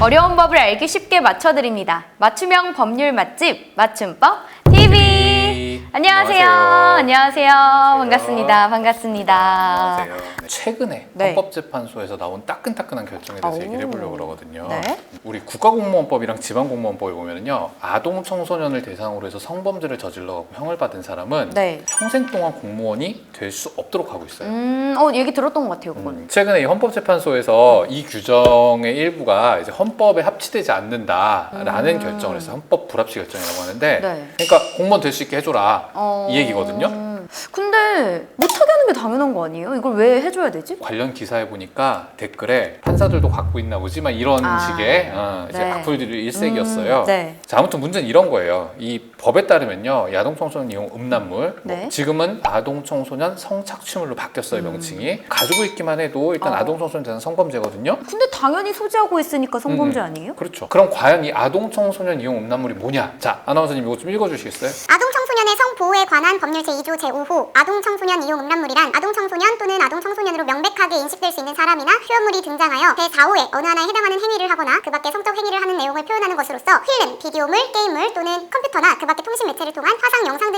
어려운 법을 알기 쉽게 맞춰드립니다. 맞춤형 법률 맛집 맞춤법. 안녕하세요. 반갑습니다. 반갑습니다. 안녕하세요. 네, 최근에 네. 헌법재판소에서 나온 따끈따끈한 결정에 대해서 오. 얘기를 해보려고 그러거든요. 네. 우리 국가공무원법이랑 지방공무원법에 보면은요, 아동 청소년을 대상으로 해서 성범죄를 저질러갖고 형을 받은 사람은 네. 평생 동안 공무원이 될 수 없도록 하고 있어요. 음, 어, 얘기 들었던 것 같아요, 그거는. 음, 최근에 이 헌법재판소에서 이 규정의 일부가 이제 헌법에 합치되지 않는다라는 음. 결정을 해서 헌법 불합치 결정이라고 하는데, 네. 그러니까 공무원 될 수 있게 해줘라 어... 이 얘기거든요. 근데 못하게 하는 게 당연한 거 아니에요? 이걸 왜 해줘야 되지? 관련 기사에 보니까 댓글에 판사들도 갖고 있나 보지 막 이런 아, 식의 어, 이제 네. 악플들이 일색이었어요. 음, 네. 자 아무튼 문제는 이런 거예요. 이 법에 따르면요, 이 아동 청소년 이용 음란물, 뭐 네. 지금은 아동 청소년 성착취물로 바뀌었어요 음. 명칭이. 가지고 있기만 해도 일단 어. 아동 청소년 대상 성범죄거든요. 근데 당연히 소지하고 있으니까 성범죄 음. 아니에요? 그렇죠. 그럼 과연 이 아동 청소년 이용 음란물이 뭐냐? 자 아나운서님 이거 좀 읽어주시겠어요? 아동 보호에 관한 법률 제2조 제5호 아동 청소년 이용 음란물이란 아동 청소년 또는 아동 청소년으로 명백하게 인식될 수 있는 사람이나 표현물이 등장하여 제4호에 어느 하나에 해당하는 행위를 하거나 그 밖에 성적 행위를 하는 내용을 표현하는 것으로서 필름, 비디오물, 게임물 또는 컴퓨터나 그 밖의 통신 매체를 통한 화상, 영상 등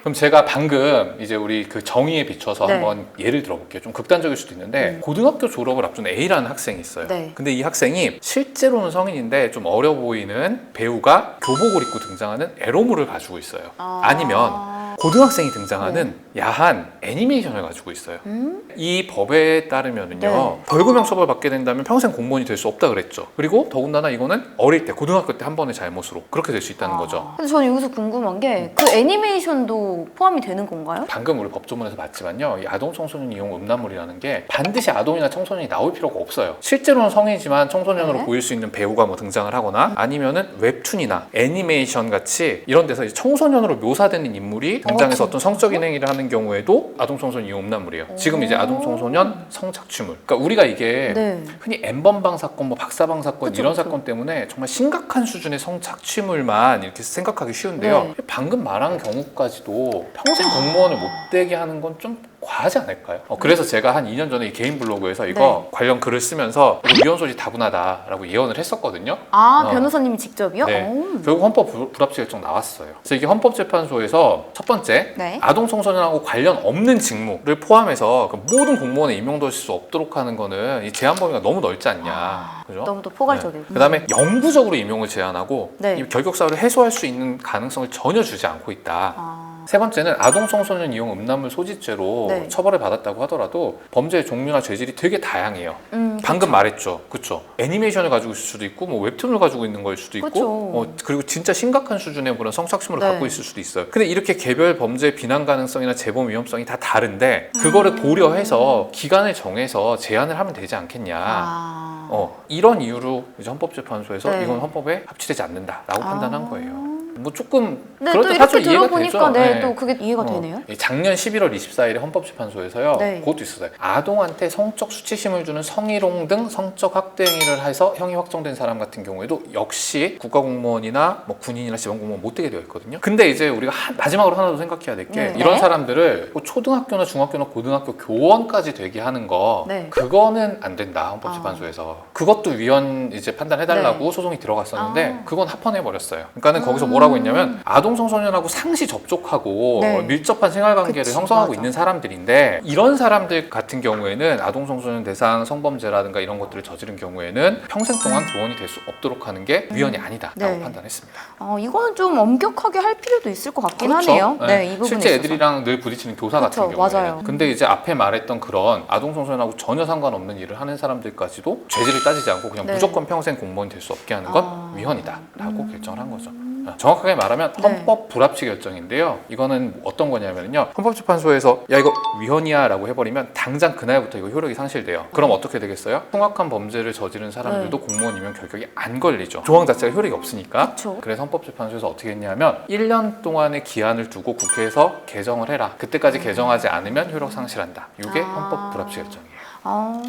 그럼 제가 방금 이제 우리 그 정의에 비춰서 네. 한번 예를 들어볼게요. 좀 극단적일 수도 있는데 고등학교 졸업을 앞둔 A라는 학생이 있어요. 네. 근데 이 학생이 실제로는 성인인데 좀 어려 보이는 배우가 교복을 입고 등장하는 에로물을 가지고 있어요. 아. 아니면 고등학생이 등장하는 야한 애니메이션을 가지고 있어요. 음? 이 법에 따르면은요 네. 벌금형 처벌 받게 된다면 평생 공무원이 될 수 없다 그랬죠. 그리고 더군다나 이거는 어릴 때 고등학교 때 한 번의 잘못으로 그렇게 될 수 있다는 거죠. 근데 저는 여기서 궁금한 게 그 애니메이션도 포함이 되는 건가요? 방금 우리 법조문에서 봤지만요, 이 아동 청소년 이용 음란물이라는 게 반드시 아동이나 청소년이 나올 필요가 없어요. 실제로는 성인이지만 청소년으로 네. 보일 수 있는 배우가 뭐 등장을 하거나 아니면은 웹툰이나 애니메이션 같이 이런 데서 이제 청소년으로 묘사되는 인물이 등장해서 어, 어, 떤 성적인 행위를 하는 경우에도 아동 청소년 이용 음란물이에요. 지금 이제 아동 청소년 성착취물. 그러니까 우리가 이게 네. 흔히 엠번방 사건, 뭐 박사방 사건 그쵸, 이런 그쵸. 사건 때문에 정말 심각한 수준의 성착취물만 이렇게 생각하기 쉬운데요. 네. 방금 말한 경우까지도 평생 공무원을 못 되게 하는 건 좀 과하지 않을까요? 어, 그래서 제가 한 2년 전에 이 개인 블로그에서 이거 네. 관련 글을 쓰면서 이거 위헌 소지 다분하다라고 예언을 했었거든요. 아 어. 변호사님이 직접이요? 네. 오. 결국 헌법 불- 불합치 결정 나왔어요. 그래서 이게 헌법재판소에서 첫 번째 네. 아동 청소년하고 관련 없는 직무를 포함해서 그 모든 공무원에 임용될 수 없도록 하는 거는 이 제한 범위가 너무 넓지 않냐. 그죠? 너무 또 포괄적이고. 그 다음에 영구적으로 임용을 제한하고 네. 이 결격 사유를 해소할 수 있는 가능성을 전혀 주지 않고 있다. 아. 세 번째는 아동 청소년 이용 음란물 소지죄로 네. 처벌을 받았다고 하더라도 범죄의 종류나 죄질이 되게 다양해요. 음, 방금 말했죠, 그렇죠? 애니메이션을 가지고 있을 수도 있고, 뭐 웹툰을 가지고 있는 걸 수도 있고, 그쵸. 어, 그리고 진짜 심각한 수준의 그런 성착취물을 네. 갖고 있을 수도 있어요. 근데 이렇게 개별 범죄 비난 가능성이나 재범 위험성이 다 다른데 그거를 고려해서 기간을 정해서 제한을 하면 되지 않겠냐. 아. 어, 이런 이유로 이제 헌법재판소에서 네. 이건 헌법에 합치되지 않는다라고 아. 판단한 거예요. 뭐 조금 네, 또 그럴듯하죠. 이렇게 이해가 들어보니까 되죠. 네, 또 그게 이해가 어, 되네요. 이 작년 11월 24일에 헌법재판소에서요. 네. 그것도 있었어요. 아동한테 성적 수치심을 주는 성희롱 등 성적 학대 행위를 해서 형이 확정된 사람 같은 경우에도 역시 국가공무원이나 뭐 군인이나 지방공무원 못 되게 되어 있거든요. 근데 이제 우리가 한- 마지막으로 하나 더 생각해야 될 게 네. 이런 사람들을 뭐 초등학교나 중학교나 고등학교 교원까지 되게 하는 거 네. 그거는 안 된다 헌법재판소에서 그것도 위헌 이제 판단해달라고 소송이 들어갔었는데 네. 아. 그건 합헌해 버렸어요. 그러니까는 거기서 뭐라고 했냐면 아동 청소년하고 상시 접촉하고 네. 밀접한 생활 관계를 그치, 형성하고 맞아. 있는 사람들인데 이런 사람들 같은 경우에는 아동 청소년 대상 성범죄라든가 이런 것들을 저지른 경우에는 평생 동안 교원이 될 수 없도록 하는 게 위헌이 아니다라고 네. 판단했습니다. 어, 이거는 좀 엄격하게 할 필요도 있을 것 같긴 그렇죠. 하네요. 네, 네. 이 부분에 실제 있어서. 애들이랑 늘 부딪히는 교사 그렇죠, 같은 경우에 맞아요. 근데 이제 앞에 말했던 그런 아동 청소년하고 전혀 상관없는 일을 하는 사람들까지도 죄질을 따지지 않고 그냥 네. 무조건 평생 공무원이 될 수 없게 하는 건 아. 위헌이다라고 결정을 한 거죠. 아, 정확하게 말하면 네. 헌법 불합치 결정인데요. 이거는 어떤 거냐면요. 헌법재판소에서 야 이거 위헌이야라고 해버리면 당장 그날부터 이거 효력이 상실돼요. 그럼 어떻게 되겠어요? 흉악한 범죄를 저지른 사람들도 공무원 임용 결격이 안 걸리죠. 조항 자체가 효력이 없으니까. 네. 그쵸. 그래서 헌법재판소에서 어떻게 했냐면 1년 동안의 기한을 두고 국회에서 개정을 해라. 그때까지 개정하지 않으면 효력 상실한다. 이게 아. 헌법 불합치 결정이에요. 아,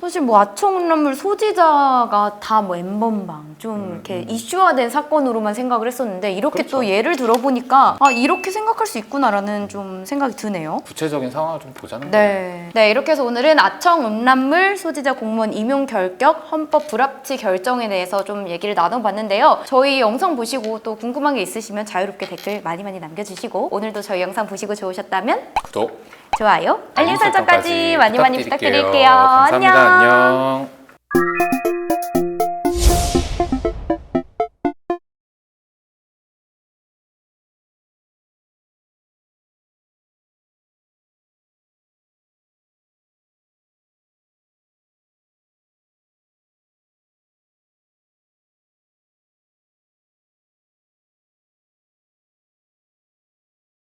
사실 뭐 아청음란물 소지자가 다 뭐 엠번방 좀 음, 이렇게 음. 이슈화된 사건으로만 생각. 생각을 했었는데 이렇게 그렇죠. 또 예를 들어보니까 아 이렇게 생각할 수 있구나라는 좀 생각이 드네요. 구체적인 상황을 좀 보자는 거예요. 네. 네, 이렇게 해서 오늘은 아청 음란물 소지자 공무원 임용 결격 헌법 불합치 결정에 대해서 좀 얘기를 나눠봤는데요. 저희 영상 보시고 또 궁금한 게 있으시면 자유롭게 댓글 많이 많이 남겨주시고 오늘도 저희 영상 보시고 좋으셨다면 구독, 좋아요, 알림 설정까지 많이 많이 부탁드릴게요. 부탁드릴게요. 감사합니다. 안녕. 안녕.